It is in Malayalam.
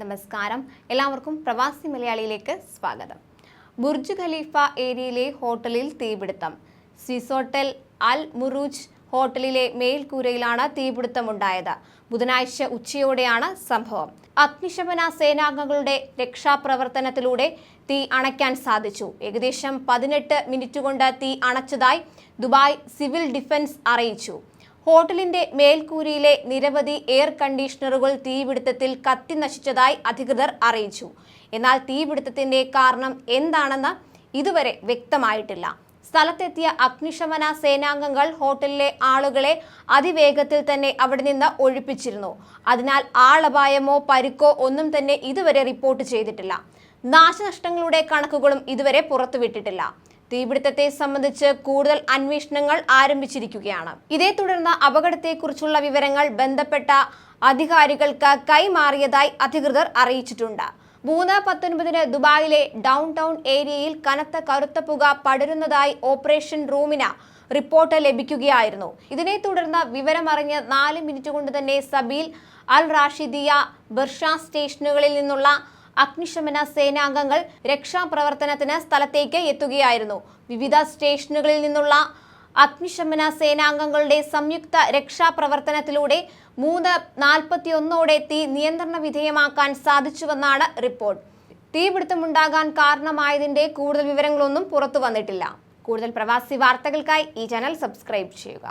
നമസ്കാരം. എല്ലാവർക്കും പ്രവാസി മലയാളിയിലേക്ക് സ്വാഗതം. ബുർജ് ഖലീഫ ഏരിയയിലെ ഹോട്ടലിൽ തീപിടുത്തം. സ്വിസോട്ടൽ അൽ മുറൂജ് ഹോട്ടലിലെ മേൽക്കൂരയിലാണ് തീപിടുത്തമുണ്ടായത് ബുധനാഴ്ച ഉച്ചയോടെയാണ് സംഭവം. അഗ്നിശമന സേനാംഗങ്ങളുടെ രക്ഷാപ്രവർത്തനത്തിലൂടെ തീ അണയ്ക്കാൻ സാധിച്ചു. ഏകദേശം പതിനെട്ട് മിനിറ്റ് കൊണ്ട് തീ അണച്ചതായി ദുബായ് സിവിൽ ഡിഫൻസ് അറിയിച്ചു. ഹോട്ടലിന്റെ മേൽക്കൂരയിലെ നിരവധി എയർ കണ്ടീഷണറുകൾ തീപിടുത്തത്തിൽ കത്തി നശിച്ചതായി അധികൃതർ അറിയിച്ചു. എന്നാൽ തീപിടുത്തത്തിന്റെ കാരണം എന്താണെന്ന് ഇതുവരെ വ്യക്തമായിട്ടില്ല. സ്ഥലത്തെത്തിയ അഗ്നിശമന സേനാംഗങ്ങൾ ഹോട്ടലിലെ ആളുകളെ അതിവേഗത്തിൽ തന്നെ അവിടെ നിന്ന് ഒഴിപ്പിച്ചിരുന്നു. അതിനാൽ ആളപായമോ പരിക്കോ ഒന്നും തന്നെ ഇതുവരെ റിപ്പോർട്ട് ചെയ്തിട്ടില്ല. നാശനഷ്ടങ്ങളുടെ കണക്കുകളും ഇതുവരെ പുറത്തുവിട്ടിട്ടില്ല. തീപിടുത്തത്തെ സംബന്ധിച്ച് കൂടുതൽ അന്വേഷണങ്ങൾ ആരംഭിച്ചിരിക്കുകയാണ്. ഇതേ തുടർന്ന് അപകടത്തെക്കുറിച്ചുള്ള വിവരങ്ങൾ ബന്ധപ്പെട്ട അധികാരികൾക്ക് കൈമാറിയതായി അധികൃതർ അറിയിച്ചിട്ടുണ്ട്. മൂന്ന് പത്തൊൻപതിന് ദുബായിലെ ഡൗൺ ടൗൺ ഏരിയയിൽ കനത്ത കറുത്ത പുക പടരുന്നതായി ഓപ്പറേഷൻ റൂമിന് റിപ്പോർട്ട് ലഭിക്കുകയായിരുന്നു. ഇതിനെ തുടർന്ന് വിവരമറിഞ്ഞ് നാല് മിനിറ്റ് കൊണ്ട് തന്നെ സബീൽ അൽ റാഷിദിയ ബർഷ സ്റ്റേഷനുകളിൽ നിന്നുള്ള അഗ്നിശമന സേനാംഗങ്ങൾ രക്ഷാപ്രവർത്തനത്തിന് സ്ഥലത്തേക്ക് എത്തുകയായിരുന്നു. വിവിധ സ്റ്റേഷനുകളിൽ നിന്നുള്ള അഗ്നിശമന സേനാംഗങ്ങളുടെ സംയുക്ത രക്ഷാപ്രവർത്തനത്തിലൂടെ മൂന്ന് നാൽപ്പത്തിയൊന്നോടെ തീ നിയന്ത്രണ വിധേയമാക്കാൻ സാധിച്ചുവെന്നാണ് റിപ്പോർട്ട്. തീപിടുത്തമുണ്ടാകാൻ കാരണമായതിന്റെ കൂടുതൽ വിവരങ്ങളൊന്നും പുറത്തു വന്നിട്ടില്ല കൂടുതൽ പ്രവാസി വാർത്തകൾക്കായി ഈ ചാനൽ സബ്സ്ക്രൈബ് ചെയ്യുക.